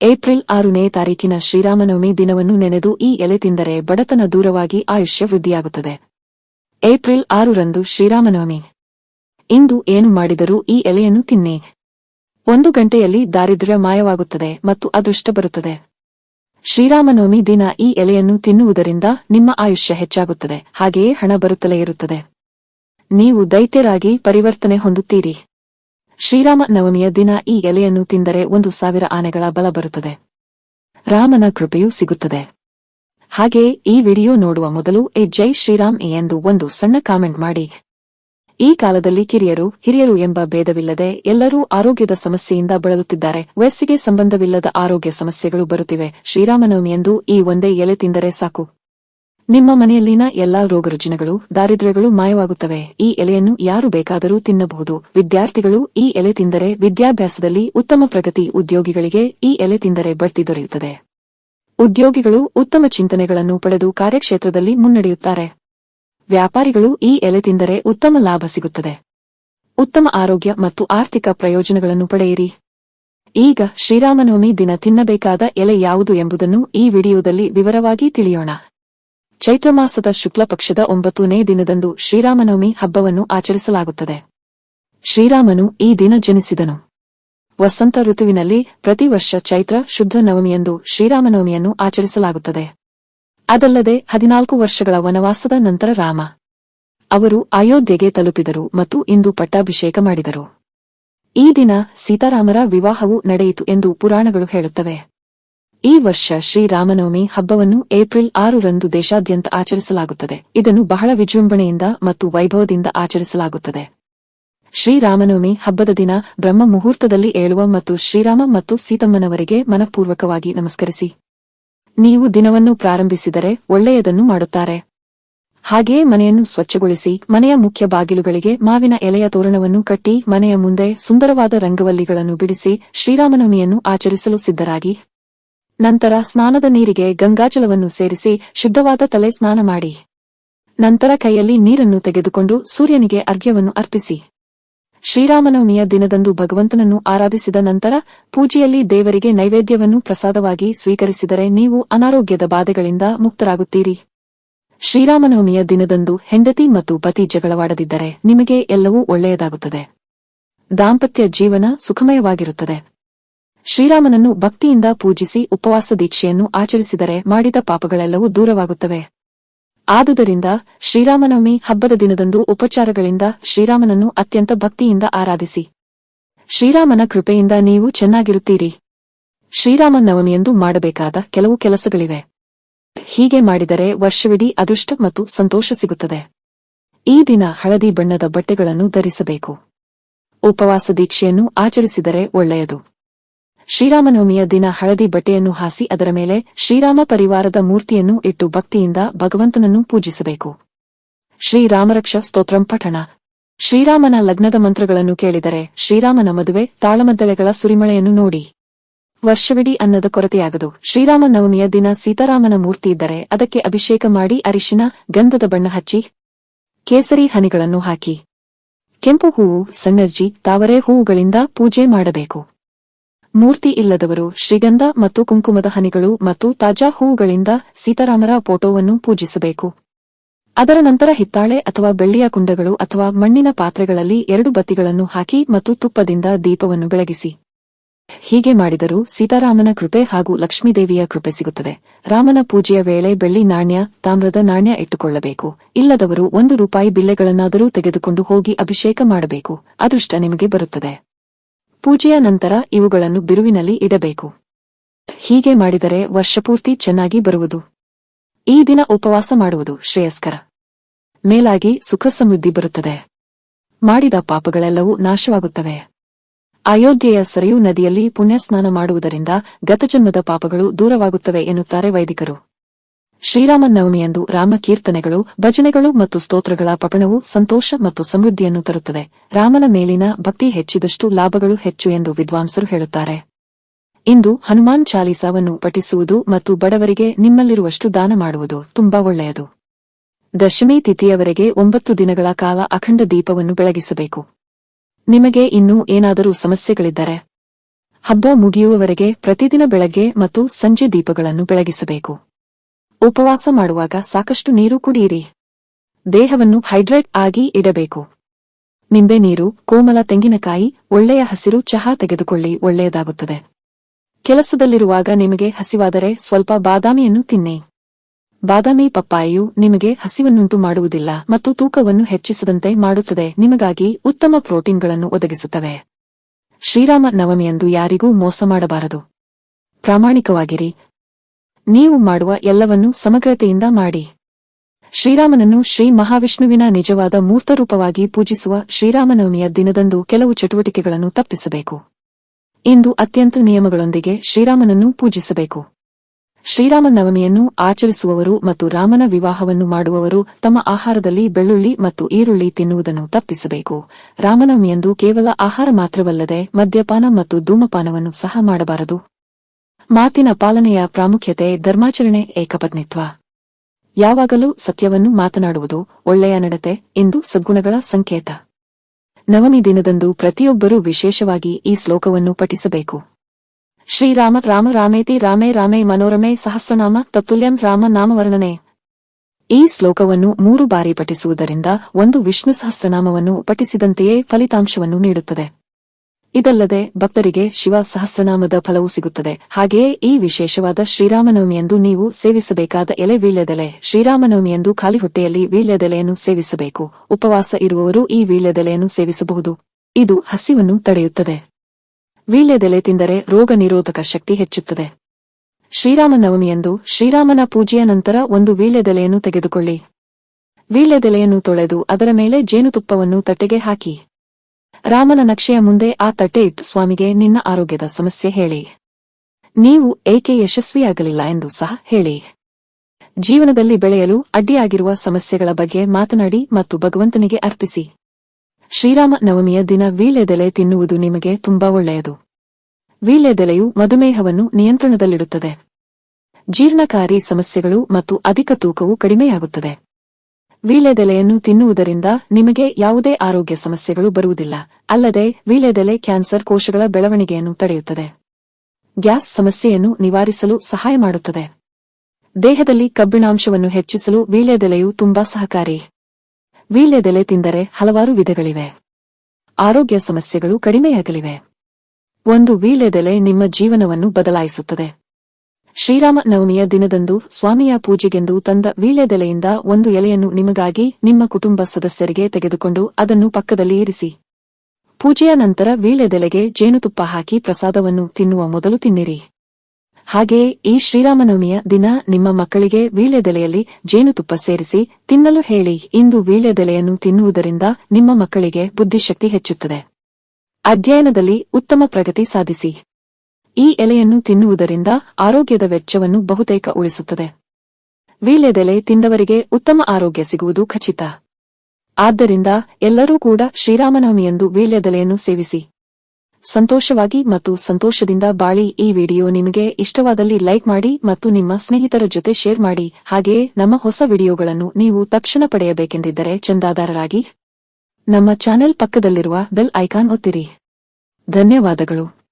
April ಆರನೇ ತಾರೀಕಿನ ಶ್ರೀರಾಮನವಮಿ ದಿನವನ್ನು ನೆನೆದು ಈ ಎಲೆ ತಿಂದರೆ ಬಡತನ ದೂರವಾಗಿ ಆಯುಷ್ಯ ವೃದ್ಧಿಯಾಗುತ್ತದೆ. ಏಪ್ರಿಲ್ ಆರರಂದು ಶ್ರೀರಾಮನವಮಿ. ಇಂದು ಏನು ಮಾಡಿದರೂ ಈ ಎಲೆಯನ್ನು ತಿನ್ನಿ. ಒಂದು ಗಂಟೆಯಲ್ಲಿ ದಾರಿದ್ರ್ಯ ಮಾಯವಾಗುತ್ತದೆ ಮತ್ತು ಅದೃಷ್ಟ ಬರುತ್ತದೆ. ಶ್ರೀರಾಮನವಮಿ ದಿನ ಈ ಎಲೆಯನ್ನು ತಿನ್ನುವುದರಿಂದ ನಿಮ್ಮ ಆಯುಷ್ಯ ಹೆಚ್ಚಾಗುತ್ತದೆ, ಹಾಗೆಯೇ ಹಣ ಬರುತ್ತಲೇ ಇರುತ್ತದೆ. ನೀವು ದೈತ್ಯರಾಗಿ ಪರಿವರ್ತನೆ ಹೊಂದುತ್ತೀರಿ. ಶ್ರೀರಾಮ ನವಮಿಯ ದಿನ ಈ ಎಲೆಯನ್ನು ತಿಂದರೆ ಒಂದು ಸಾವಿರ ಆನೆಗಳ ಬಲ ಬರುತ್ತದೆ. ರಾಮನ ಕೃಪೆಯೂ ಸಿಗುತ್ತದೆ. ಹಾಗೆ ಈ ವಿಡಿಯೋ ನೋಡುವ ಮೊದಲು ಎ ಜೈ ಶ್ರೀರಾಮ್ ಎಂದು ಒಂದು ಸಣ್ಣ ಕಾಮೆಂಟ್ ಮಾಡಿ. ಈ ಕಾಲದಲ್ಲಿ ಕಿರಿಯರು, ಹಿರಿಯರು ಎಂಬ ಭೇದವಿಲ್ಲದೆ ಎಲ್ಲರೂ ಆರೋಗ್ಯದ ಸಮಸ್ಯೆಯಿಂದ ಬಳಲುತ್ತಿದ್ದಾರೆ. ವಯಸ್ಸಿಗೆ ಸಂಬಂಧವಿಲ್ಲದ ಆರೋಗ್ಯ ಸಮಸ್ಯೆಗಳು ಬರುತ್ತಿವೆ. ಶ್ರೀರಾಮನವಮಿಯಂದು ಈ ಒಂದೇ ಎಲೆ ತಿಂದರೆ ಸಾಕು. ನಿಮ್ಮ ಮನೆಯಲ್ಲಿನ ಎಲ್ಲಾ ರೋಗರುಜಿನಗಳು, ದಾರಿದ್ರ್ಯಗಳು ಮಾಯವಾಗುತ್ತವೆ. ಈ ಎಲೆಯನ್ನು ಯಾರು ಬೇಕಾದರೂ ತಿನ್ನಬಹುದು. ವಿದ್ಯಾರ್ಥಿಗಳು ಈ ಎಲೆ ತಿಂದರೆ ವಿದ್ಯಾಭ್ಯಾಸದಲ್ಲಿ ಉತ್ತಮ ಪ್ರಗತಿ ಉದ್ಯೋಗಿಗಳಿಗೆ ಈ ಎಲೆ ತಿಂದರೆ ಬಡ್ತಿ ದೊರೆಯುತ್ತದೆ. ಉದ್ಯೋಗಿಗಳು ಉತ್ತಮ ಚಿಂತನೆಗಳನ್ನು ಪಡೆದು ಕಾರ್ಯಕ್ಷೇತ್ರದಲ್ಲಿ ಮುನ್ನಡೆಯುತ್ತಾರೆ. ವ್ಯಾಪಾರಿಗಳು ಈ ಎಲೆ ತಿಂದರೆ ಉತ್ತಮ ಲಾಭ ಸಿಗುತ್ತದೆ. ಉತ್ತಮ ಆರೋಗ್ಯ ಮತ್ತು ಆರ್ಥಿಕ ಪ್ರಯೋಜನಗಳನ್ನು ಪಡೆಯಿರಿ. ಈಗ ಶ್ರೀರಾಮನವಮಿ ದಿನ ತಿನ್ನಬೇಕಾದ ಎಲೆ ಯಾವುದು ಎಂಬುದನ್ನು ಈ ವಿಡಿಯೋದಲ್ಲಿ ವಿವರವಾಗಿ ತಿಳಿಯೋಣ. ಚೈತ್ರ ಮಾಸದ ಶುಕ್ಲ ಪಕ್ಷದ ಒಂಬತ್ತನೇ ದಿನದಂದು ಶ್ರೀರಾಮನವಮಿ ಹಬ್ಬವನ್ನು ಆಚರಿಸಲಾಗುತ್ತದೆ. ಶ್ರೀರಾಮನು ಈ ದಿನ ಜನಿಸಿದನು. ವಸಂತ ಋತುವಿನಲ್ಲಿ ಪ್ರತಿ ವರ್ಷ ಚೈತ್ರ ಶುದ್ಧ ನವಮಿಯಂದು ಶ್ರೀರಾಮನವಮಿಯನ್ನು ಆಚರಿಸಲಾಗುತ್ತದೆ. ಅದಲ್ಲದೆ ಹದಿನಾಲ್ಕು ವರ್ಷಗಳ ವನವಾಸದ ನಂತರ ರಾಮ ಅವರು ಅಯೋಧ್ಯೆಗೆ ತಲುಪಿದರು ಮತ್ತು ಇಂದು ಪಟ್ಟಾಭಿಷೇಕ ಮಾಡಿದರು. ಈ ದಿನ ಸೀತಾರಾಮರ ವಿವಾಹವು ನಡೆಯಿತು ಎಂದು ಪುರಾಣಗಳು ಹೇಳುತ್ತವೆ. ಈ ವರ್ಷ ಶ್ರೀರಾಮನವಮಿ ಹಬ್ಬವನ್ನು ಏಪ್ರಿಲ್ ಆರರಂದು ದೇಶಾದ್ಯಂತ ಆಚರಿಸಲಾಗುತ್ತದೆ. ಇದನ್ನು ಬಹಳ ವಿಜೃಂಭಣೆಯಿಂದ ಮತ್ತು ವೈಭವದಿಂದ ಆಚರಿಸಲಾಗುತ್ತದೆ. ಶ್ರೀರಾಮನವಮಿ ಹಬ್ಬದ ದಿನ ಬ್ರಹ್ಮ ಮುಹೂರ್ತದಲ್ಲಿ ಏಳುವ ಮತ್ತು ಶ್ರೀರಾಮ ಮತ್ತು ಸೀತಮ್ಮನವರಿಗೆ ಮನಪೂರ್ವಕವಾಗಿ ನಮಸ್ಕರಿಸಿ. ನೀವು ದಿನವನ್ನು ಪ್ರಾರಂಭಿಸಿದರೆ ಒಳ್ಳೆಯದನ್ನು ಮಾಡುತ್ತಾರೆ. ಹಾಗೆಯೇ ಮನೆಯನ್ನು ಸ್ವಚ್ಛಗೊಳಿಸಿ, ಮನೆಯ ಮುಖ್ಯ ಬಾಗಿಲುಗಳಿಗೆ ಮಾವಿನ ಎಲೆಯ ತೋರಣವನ್ನು ಕಟ್ಟಿ, ಮನೆಯ ಮುಂದೆ ಸುಂದರವಾದ ರಂಗವಲ್ಲಿಗಳನ್ನು ಬಿಡಿಸಿ, ಶ್ರೀರಾಮನವಮಿಯನ್ನು ಆಚರಿಸಲು ಸಿದ್ಧರಾಗಿ. ನಂತರ ಸ್ನಾನದ ನೀರಿಗೆ ಗಂಗಾಜಲವನ್ನು ಸೇರಿಸಿ ಶುದ್ಧವಾದ ತಲೆ ಸ್ನಾನ ಮಾಡಿ. ನಂತರ ಕೈಯಲ್ಲಿ ನೀರನ್ನು ತೆಗೆದುಕೊಂಡು ಸೂರ್ಯನಿಗೆ ಅರ್ಘ್ಯವನ್ನು ಅರ್ಪಿಸಿ. ಶ್ರೀರಾಮನವಮಿಯ ದಿನದಂದು ಭಗವಂತನನ್ನು ಆರಾಧಿಸಿದ ನಂತರ ಪೂಜೆಯಲ್ಲಿ ದೇವರಿಗೆ ನೈವೇದ್ಯವನ್ನು ಪ್ರಸಾದವಾಗಿ ಸ್ವೀಕರಿಸಿದರೆ ನೀವು ಅನಾರೋಗ್ಯದ ಬಾಧೆಗಳಿಂದ ಮುಕ್ತರಾಗುತ್ತೀರಿ. ಶ್ರೀರಾಮನವಮಿಯ ದಿನದಂದು ಹೆಂಡತಿ ಮತ್ತು ಪತಿ ಜಗಳವಾಡದಿದ್ದರೆ ನಿಮಗೆ ಎಲ್ಲವೂ ಒಳ್ಳೆಯದಾಗುತ್ತದೆ. ದಾಂಪತ್ಯ ಜೀವನ ಸುಖಮಯವಾಗಿರುತ್ತದೆ. ಶ್ರೀರಾಮನನ್ನು ಭಕ್ತಿಯಿಂದ ಪೂಜಿಸಿ ಉಪವಾಸ ದೀಕ್ಷೆಯನ್ನು ಆಚರಿಸಿದರೆ ಮಾಡಿದ ಪಾಪಗಳೆಲ್ಲವೂ ದೂರವಾಗುತ್ತವೆ. ಆದುದರಿಂದ ಶ್ರೀರಾಮನವಮಿ ಹಬ್ಬದ ದಿನದಂದು ಉಪಚಾರಗಳಿಂದ ಶ್ರೀರಾಮನನ್ನು ಅತ್ಯಂತ ಭಕ್ತಿಯಿಂದ ಆರಾಧಿಸಿ. ಶ್ರೀರಾಮನ ಕೃಪೆಯಿಂದ ನೀವು ಚೆನ್ನಾಗಿರುತ್ತೀರಿ. ಶ್ರೀರಾಮ ನವಮಿಯಂದು ಮಾಡಬೇಕಾದ ಕೆಲವು ಕೆಲಸಗಳಿವೆ. ಹೀಗೆ ಮಾಡಿದರೆ ವರ್ಷವಿಡೀ ಅದೃಷ್ಟ ಮತ್ತು ಸಂತೋಷ ಸಿಗುತ್ತದೆ. ಈ ದಿನ ಹಳದಿ ಬಣ್ಣದ ಬಟ್ಟೆಗಳನ್ನು ಧರಿಸಬೇಕು. ಉಪವಾಸ ದೀಕ್ಷೆಯನ್ನು ಆಚರಿಸಿದರೆ ಒಳ್ಳೆಯದು. ಶ್ರೀರಾಮನವಮಿಯ ದಿನ ಹಳದಿ ಬಟ್ಟೆಯನ್ನು ಹಾಸಿ ಅದರ ಮೇಲೆ ಶ್ರೀರಾಮ ಪರಿವಾರದ ಮೂರ್ತಿಯನ್ನು ಇಟ್ಟು ಭಕ್ತಿಯಿಂದ ಭಗವಂತನನ್ನು ಪೂಜಿಸಬೇಕು. ಶ್ರೀರಾಮರಕ್ಷ ಸ್ತೋತ್ರಂ ಪಠಣ. ಶ್ರೀರಾಮನ ಲಗ್ನದ ಮಂತ್ರಗಳನ್ನು ಕೇಳಿದರೆ ಶ್ರೀರಾಮನ ಮದುವೆ, ತಾಳಮದ್ದಳೆಗಳ ಸುರಿಮಳೆಯನ್ನು ನೋಡಿ. ವರ್ಷವಿಡೀ ಅನ್ನದ ಕೊರತೆಯಾಗದು. ಶ್ರೀರಾಮನವಮಿಯ ದಿನ ಸೀತಾರಾಮನ ಮೂರ್ತಿ ಇದ್ದರೆ ಅದಕ್ಕೆ ಅಭಿಷೇಕ ಮಾಡಿ ಅರಿಶಿನ, ಗಂಧದ ಬಣ್ಣ ಹಚ್ಚಿ, ಕೇಸರಿ ಹನಿಗಳನ್ನು ಹಾಕಿ. ಕೆಂಪು ಹೂವು ಸಣ್ಣರ್ಜಿ ತಾವರೆ ಹೂವುಗಳಿಂದ ಪೂಜೆ ಮಾಡಬೇಕು. ಮೂರ್ತಿ ಇಲ್ಲದವರು ಶ್ರೀಗಂಧ ಮತ್ತು ಕುಂಕುಮದ ಹನಿಗಳು ಮತ್ತು ತಾಜಾ ಹೂವುಗಳಿಂದ ಸೀತಾರಾಮರ ಫೋಟೋವನ್ನು ಪೂಜಿಸಬೇಕು. ಅದರ ನಂತರ ಹಿತ್ತಾಳೆ ಅಥವಾ ಬೆಳ್ಳಿಯ ಕುಂಡಗಳು ಅಥವಾ ಮಣ್ಣಿನ ಪಾತ್ರೆಗಳಲ್ಲಿ ಎರಡು ಬತ್ತಿಗಳನ್ನು ಹಾಕಿ ಮತ್ತು ತುಪ್ಪದಿಂದ ದೀಪವನ್ನು ಬೆಳಗಿಸಿ. ಹೀಗೆ ಮಾಡಿದರೂ ಸೀತಾರಾಮನ ಕೃಪೆ ಹಾಗೂ ಲಕ್ಷ್ಮೀದೇವಿಯ ಕೃಪೆ ಸಿಗುತ್ತದೆ. ರಾಮನ ಪೂಜೆಯ ವೇಳೆ ಬೆಳ್ಳಿ ನಾಣ್ಯ, ತಾಮ್ರದ ನಾಣ್ಯ ಇಟ್ಟುಕೊಳ್ಳಬೇಕು. ಇಲ್ಲದವರು ಒಂದು ರೂಪಾಯಿ ಬಿಲ್ಲೆಗಳನ್ನಾದರೂ ತೆಗೆದುಕೊಂಡು ಹೋಗಿ ಅಭಿಷೇಕ ಮಾಡಬೇಕು. ಅದೃಷ್ಟ ನಿಮಗೆ ಬರುತ್ತದೆ. ಪೂಜೆಯ ನಂತರ ಇವುಗಳನ್ನು ಬಿರುವಿನಲ್ಲಿ ಇಡಬೇಕು. ಹೀಗೆ ಮಾಡಿದರೆ ವರ್ಷಪೂರ್ತಿ ಚೆನ್ನಾಗಿ ಬರುವುದು. ಈ ದಿನ ಉಪವಾಸ ಮಾಡುವುದು ಶ್ರೇಯಸ್ಕರ. ಮೇಲಾಗಿ ಸುಖ ಸಮೃದ್ಧಿ ಬರುತ್ತದೆ. ಮಾಡಿದ ಪಾಪಗಳೆಲ್ಲವೂ ನಾಶವಾಗುತ್ತವೆ. ಅಯೋಧ್ಯೆಯ ಸರಿಯು ನದಿಯಲ್ಲಿ ಪುಣ್ಯಸ್ನಾನ ಮಾಡುವುದರಿಂದ ಗತಜನ್ಮದ ಪಾಪಗಳು ದೂರವಾಗುತ್ತವೆ ಎನ್ನುತ್ತಾರೆ ವೈದಿಕರು. ಶ್ರೀರಾಮನವಮಿಯಂದು ರಾಮ ಕೀರ್ತನೆಗಳು ಭಜನೆಗಳು ಮತ್ತು ಸ್ತೋತ್ರಗಳ ಪಪಣವು ಸಂತೋಷ ಮತ್ತು ಸಮೃದ್ಧಿಯನ್ನು ತರುತ್ತದೆ. ರಾಮನ ಮೇಲಿನ ಭಕ್ತಿ ಹೆಚ್ಚಿದಷ್ಟು ಲಾಭಗಳು ಹೆಚ್ಚು ಎಂದು ವಿದ್ವಾಂಸರು ಹೇಳುತ್ತಾರೆ. ಇಂದು ಹನುಮಾನ್ ಚಾಲೀಸಾವನ್ನು ಪಠಿಸುವುದು ಮತ್ತು ಬಡವರಿಗೆ ನಿಮ್ಮಲ್ಲಿರುವಷ್ಟು ದಾನ ಮಾಡುವುದು ತುಂಬಾ ಒಳ್ಳೆಯದು. ದಶಮಿ ತಿಥಿಯವರೆಗೆ ಒಂಬತ್ತು ದಿನಗಳ ಕಾಲ ಅಖಂಡ ದೀಪವನ್ನು ಬೆಳಗಿಸಬೇಕು. ನಿಮಗೆ ಇನ್ನೂ ಏನಾದರೂ ಸಮಸ್ಯೆಗಳಿದ್ದರೆ, ಹಬ್ಬ ಮುಗಿಯುವವರೆಗೆ ಪ್ರತಿದಿನ ಬೆಳಗ್ಗೆ ಮತ್ತು ಸಂಜೆ ದೀಪಗಳನ್ನು ಬೆಳಗಿಸಬೇಕು. ಉಪವಾಸ ಮಾಡುವಾಗ ಸಾಕಷ್ಟು ನೀರು ಕುಡಿಯಿರಿ. ದೇಹವನ್ನು ಹೈಡ್ರೇಟ್ ಆಗಿ ಇಡಬೇಕು. ನಿಂಬೆ ನೀರು, ಕೋಮಲ ತೆಂಗಿನಕಾಯಿ, ಒಳ್ಳೆಯ ಹಸಿರು ಚಹಾ ತೆಗೆದುಕೊಳ್ಳಿ, ಒಳ್ಳೆಯದಾಗುತ್ತದೆ. ಕೆಲಸದಲ್ಲಿರುವಾಗ ನಿಮಗೆ ಹಸಿವಾದರೆ ಸ್ವಲ್ಪ ಬಾದಾಮಿಯನ್ನು ತಿನ್ನಿ. ಬಾದಾಮಿ ಪಪ್ಪಾಯಿಯು ನಿಮಗೆ ಹಸಿವನ್ನುಂಟು ಮಾಡುವುದಿಲ್ಲ ಮತ್ತು ತೂಕವನ್ನು ಹೆಚ್ಚಿಸದಂತೆ ಮಾಡುತ್ತದೆ, ನಿಮಗಾಗಿ ಉತ್ತಮ ಪ್ರೋಟೀನ್ಗಳನ್ನು ಒದಗಿಸುತ್ತವೆ. ಶ್ರೀರಾಮ ನವಮಿಯಂದು ಯಾರಿಗೂ ಮೋಸ ಮಾಡಬಾರದು. ಪ್ರಾಮಾಣಿಕವಾಗಿರಿ ನೀವು ಮಾಡುವ ಎಲ್ಲವನ್ನೂ ಸಮಗ್ರತೆಯಿಂದ ಮಾಡಿ. ಶ್ರೀರಾಮನನ್ನು ಶ್ರೀ ಮಹಾವಿಷ್ಣುವಿನ ನಿಜವಾದ ಮೂರ್ತರೂಪವಾಗಿ ಪೂಜಿಸುವ ಶ್ರೀರಾಮನವಮಿಯ ದಿನದಂದು ಕೆಲವು ಚಟುವಟಿಕೆಗಳನ್ನು ತಪ್ಪಿಸಬೇಕು. ಇಂದು ಅತ್ಯಂತ ನಿಯಮಗಳೊಂದಿಗೆ ಶ್ರೀರಾಮನನ್ನು ಪೂಜಿಸಬೇಕು. ಶ್ರೀರಾಮನವಮಿಯನ್ನು ಆಚರಿಸುವವರು ಮತ್ತು ರಾಮನ ವಿವಾಹವನ್ನು ಮಾಡುವವರು ತಮ್ಮ ಆಹಾರದಲ್ಲಿ ಬೆಳ್ಳುಳ್ಳಿ ಮತ್ತು ಈರುಳ್ಳಿ ತಿನ್ನುವುದನ್ನು ತಪ್ಪಿಸಬೇಕು. ರಾಮನವಮಿಯಂದು ಕೇವಲ ಆಹಾರ ಮಾತ್ರವಲ್ಲದೆ ಮದ್ಯಪಾನ ಮತ್ತು ಧೂಮಪಾನವನ್ನು ಸಹ ಮಾಡಬಾರದು. ಮಾತಿನ ಪಾಲನೆಯ ಪ್ರಾಮುಖ್ಯತೆ, ಧರ್ಮಾಚರಣೆ, ಏಕಪತ್ನಿತ್ವ. ಯಾವಾಗಲೂ ಸತ್ಯವನ್ನು ಮಾತನಾಡುವುದು ಒಳ್ಳೆಯ ನಡತೆ ಎಂದು ಸದ್ಗುಣಗಳ ಸಂಕೇತ. ನವಮಿ ದಿನದಂದು ಪ್ರತಿಯೊಬ್ಬರೂ ವಿಶೇಷವಾಗಿ ಈ ಶ್ಲೋಕವನ್ನು ಪಠಿಸಬೇಕು. ಶ್ರೀರಾಮ ರಾಮ ರಾಮೇತಿ, ರಾಮೇ ರಾಮೇ ಮನೋರಮೆ ಸಹಸ್ರನಾಮ ತತ್ತುಲ್ಯಂ ರಾಮ ನಾಮವರ್ಣನೆ. ಈ ಶ್ಲೋಕವನ್ನು ಮೂರು ಬಾರಿ ಪಠಿಸುವುದರಿಂದ ಒಂದು ವಿಷ್ಣು ಸಹಸ್ರನಾಮವನ್ನು ಪಠಿಸಿದಂತೆಯೇ ಫಲಿತಾಂಶವನ್ನು ನೀಡುತ್ತದೆ. ಇದಲ್ಲದೆ ಭಕ್ತರಿಗೆ ಶಿವ ಸಹಸ್ರನಾಮದ ಫಲವೂ ಸಿಗುತ್ತದೆ. ಹಾಗೆಯೇ ಈ ವಿಶೇಷವಾದ ಶ್ರೀರಾಮನವಮಿಯಂದು ನೀವು ಸೇವಿಸಬೇಕಾದ ಎಲೆ ವೀಳ್ಯದೆಲೆ. ಶ್ರೀರಾಮನವಮಿಯಂದು ಖಾಲಿ ಹೊಟ್ಟೆಯಲ್ಲಿ ವೀಳ್ಯದೆಲೆಯನ್ನು ಸೇವಿಸಬೇಕು. ಉಪವಾಸ ಇರುವವರು ಈ ವೀಳ್ಯದೆಲೆಯನ್ನು ಸೇವಿಸಬಹುದು. ಇದು ಹಸಿವನ್ನು ತಡೆಯುತ್ತದೆ. ವೀಳ್ಯದೆಲೆ ತಿಂದರೆ ರೋಗ ನಿರೋಧಕ ಶಕ್ತಿ ಹೆಚ್ಚುತ್ತದೆ. ಶ್ರೀರಾಮನವಮಿಯಂದು ಶ್ರೀರಾಮನ ಪೂಜೆಯ ನಂತರ ಒಂದು ವೀಳ್ಯದೆಲೆಯನ್ನು ತೆಗೆದುಕೊಳ್ಳಿ. ವೀಳ್ಯದೆಲೆಯನ್ನು ತೊಳೆದು ಅದರ ಮೇಲೆ ಜೇನುತುಪ್ಪವನ್ನು ತಟ್ಟೆಗೆ ಹಾಕಿ. ರಾಮನ ನಕ್ಷೆಯ ಮುಂದೆ ಆ ತಟ್ಟೆ ಇಟ್ಟು, ಸ್ವಾಮಿಗೆ, ನಿನ್ನ ಆರೋಗ್ಯದ ಸಮಸ್ಯೆ ಹೇಳಿ. ನೀವು ಏಕೆ ಯಶಸ್ವಿಯಾಗಲಿಲ್ಲ ಎಂದು ಸಹ ಹೇಳಿ. ಜೀವನದಲ್ಲಿ ಬೆಳೆಯಲು ಅಡ್ಡಿಯಾಗಿರುವ ಸಮಸ್ಯೆಗಳ ಬಗ್ಗೆ ಮಾತನಾಡಿ ಮತ್ತು ಭಗವಂತನಿಗೆ ಅರ್ಪಿಸಿ. ಶ್ರೀರಾಮ ನವಮಿಯ ದಿನ ವೀಳ್ಯದೆಲೆ ತಿನ್ನುವುದು ನಿಮಗೆ ತುಂಬಾ ಒಳ್ಳೆಯದು. ವೀಳ್ಯದೆಲೆಯು ಮಧುಮೇಹವನ್ನು ನಿಯಂತ್ರಣದಲ್ಲಿಡುತ್ತದೆ. ಜೀರ್ಣಕಾರಿ ಸಮಸ್ಯೆಗಳು ಮತ್ತು ಅಧಿಕ ತೂಕವು ಕಡಿಮೆಯಾಗುತ್ತದೆ. ವೀಳ್ಯದೆಲೆಯನ್ನು ತಿನ್ನುವುದರಿಂದ ನಿಮಗೆ ಯಾವುದೇ ಆರೋಗ್ಯ ಸಮಸ್ಯೆಗಳು ಬರುವುದಿಲ್ಲ, ಅಲ್ಲದೆ ವೀಳ್ಯದೆಲೆ ಕ್ಯಾನ್ಸರ್ ಕೋಶಗಳ ಬೆಳವಣಿಗೆಯನ್ನು ತಡೆಯುತ್ತದೆ. ಗ್ಯಾಸ್ ಸಮಸ್ಯೆಯನ್ನು ನಿವಾರಿಸಲು ಸಹಾಯ ಮಾಡುತ್ತದೆ. ದೇಹದಲ್ಲಿ ಕಬ್ಬಿಣಾಂಶವನ್ನು ಹೆಚ್ಚಿಸಲು ವೀಳ್ಯದೆಲೆಯು ತುಂಬಾ ಸಹಕಾರಿ. ವೀಳ್ಯದೆಲೆ ತಿಂದರೆ ಹಲವಾರು ವಿಧಗಳಿವೆ. ಆರೋಗ್ಯ ಸಮಸ್ಯೆಗಳು ಕಡಿಮೆಯಾಗಲಿವೆ. ಒಂದು ವೀಳ್ಯದೆಲೆ ನಿಮ್ಮ ಜೀವನವನ್ನು ಬದಲಾಯಿಸುತ್ತದೆ. ಶ್ರೀರಾಮ ನವಮಿಯ ದಿನದಂದು ಸ್ವಾಮಿಯ ಪೂಜೆಗೆಂದು ತಂದ ವೀಳ್ಯದೆಲೆಯಿಂದ ಒಂದು ಎಲೆಯನ್ನು ನಿಮಗಾಗಿ ನಿಮ್ಮ ಕುಟುಂಬ ಸದಸ್ಯರಿಗೆ ತೆಗೆದುಕೊಂಡು ಅದನ್ನು ಪಕ್ಕದಲ್ಲಿ ಇರಿಸಿ. ಪೂಜೆಯ ನಂತರ ವೀಳ್ಯದೆಲೆಗೆ ಜೇನುತುಪ್ಪ ಹಾಕಿ ಪ್ರಸಾದವನ್ನು ತಿನ್ನುವ ಮೊದಲು ತಿನ್ನಿರಿ. ಹಾಗೆಯೇ ಈ ಶ್ರೀರಾಮನವಮಿಯ ದಿನ ನಿಮ್ಮ ಮಕ್ಕಳಿಗೆ ವೀಳ್ಯದೆಲೆಯಲ್ಲಿ ಜೇನುತುಪ್ಪ ಸೇರಿಸಿ ತಿನ್ನಲು ಹೇಳಿ. ಇಂದು ವೀಳ್ಯದೆಲೆಯನ್ನು ತಿನ್ನುವುದರಿಂದ ನಿಮ್ಮ ಮಕ್ಕಳಿಗೆ ಬುದ್ಧಿಶಕ್ತಿ ಹೆಚ್ಚುತ್ತದೆ. ಅಧ್ಯಯನದಲ್ಲಿ ಉತ್ತಮ ಪ್ರಗತಿ ಸಾಧಿಸಿ. ಈ ಎಲೆಯನ್ನು ತಿನ್ನುವುದರಿಂದ ಆರೋಗ್ಯದ ವೆಚ್ಚವನ್ನು ಬಹುತೇಕ ಉಳಿಸುತ್ತದೆ. ವೀಳ್ಯದೆಲೆ ತಿಂದವರಿಗೆ ಉತ್ತಮ ಆರೋಗ್ಯ ಸಿಗುವುದು ಖಚಿತ. ಆದ್ದರಿಂದ ಎಲ್ಲರೂ ಕೂಡ ಶ್ರೀರಾಮನವಮಿಯಂದು ವೀಳ್ಯದೆಲೆಯನ್ನು ಸೇವಿಸಿ. ಸಂತೋಷವಾಗಿ ಮತ್ತು ಸಂತೋಷದಿಂದ ಬಾಳಿ ಈ ವಿಡಿಯೋ ನಿಮಗೆ ಇಷ್ಟವಾದಲ್ಲಿ ಲೈಕ್ ಮಾಡಿ ಮತ್ತು ನಿಮ್ಮ ಸ್ನೇಹಿತರ ಜೊತೆ ಶೇರ್ ಮಾಡಿ. ಹಾಗೆಯೇ ನಮ್ಮ ಹೊಸ ವಿಡಿಯೋಗಳನ್ನು ನೀವು ತಕ್ಷಣ ಪಡೆಯಬೇಕೆಂದಿದ್ದರೆ ಚಂದಾದಾರರಾಗಿ ನಮ್ಮ ಚಾನೆಲ್ ಪಕ್ಕದಲ್ಲಿರುವ ಬೆಲ್ ಐಕಾನ್ ಒತ್ತಿರಿ. ಧನ್ಯವಾದಗಳು.